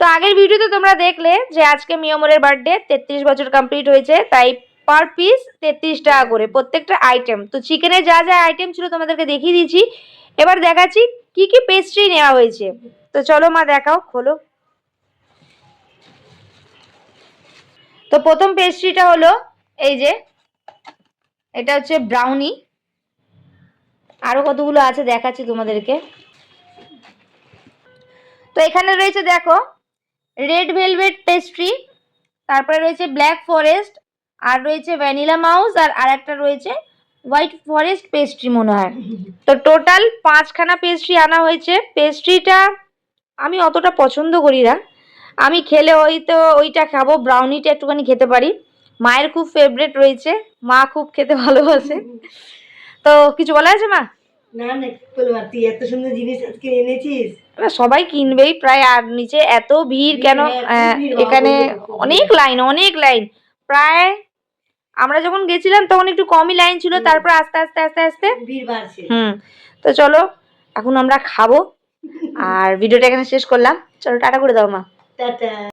তো আগের ভিডিওতে তোমরা দেখলে যে আজকে মিয়মরের বার্থডে তেত্রিশ বছর কমপ্লিট হয়েছে, তাই পার পিস তেত্রিশ টাকা করে প্রত্যেকটা আইটেম তো চিকেনের যা যা আইটেম ছিল তোমাদেরকে দেখিয়ে দিয়েছি। এবার দেখাচ্ছি কি কি পেস্ট্রি নেওয়া হয়েছে। তো চলো মা দেখাও, খোলো। তো প্রথম পেস্ট্রিটা হলো এই যে, এটা হচ্ছে ব্রাউনি আরও কতগুলো আছে দেখাচ্ছি তোমাদেরকে। তো এখানে রয়েছে দেখো রেড ভেলভেট পেস্ট্রি, তারপরে রয়েছে ব্ল্যাক ফরেস্ট, আর রয়েছে ভ্যানিলা মাউস, আর আরেকটা রয়েছে হোয়াইট ফরেস্ট পেস্ট্রি মনে হয়। তো টোটাল পাঁচখানা পেস্ট্রি আনা হয়েছে। পেস্ট্রিটা আমি অতটা পছন্দ করি না। আমি খেলে ওই তো ওইটা খাব, ব্রাউনিটা একটুখানি খেতে পারি। মায়ের খুব ফেভারেট রয়েছে, মা খুব খেতে ভালোবাসে। তো কিছু বলা আছে, মা? না না কি তুই এত সুন্দর জিনিস আজকে এনেছিস। সবাই কিনবেই প্রায় আর নিচে এত ভিড় কেন? হ্যাঁ, ভিড়, এখানে অনেক লাইন অনেক লাইন। প্রায় আমরা যখন গেছিলাম তখন একটু কমই লাইন ছিল তারপর আস্তে আস্তে আস্তে আস্তে ভিড় বাড়ছে। হুম তো চলো এখন আমরা খাব। আর ভিডিওটা এখানে শেষ করলাম। চলো টাটা করে দাও মা। টাটা।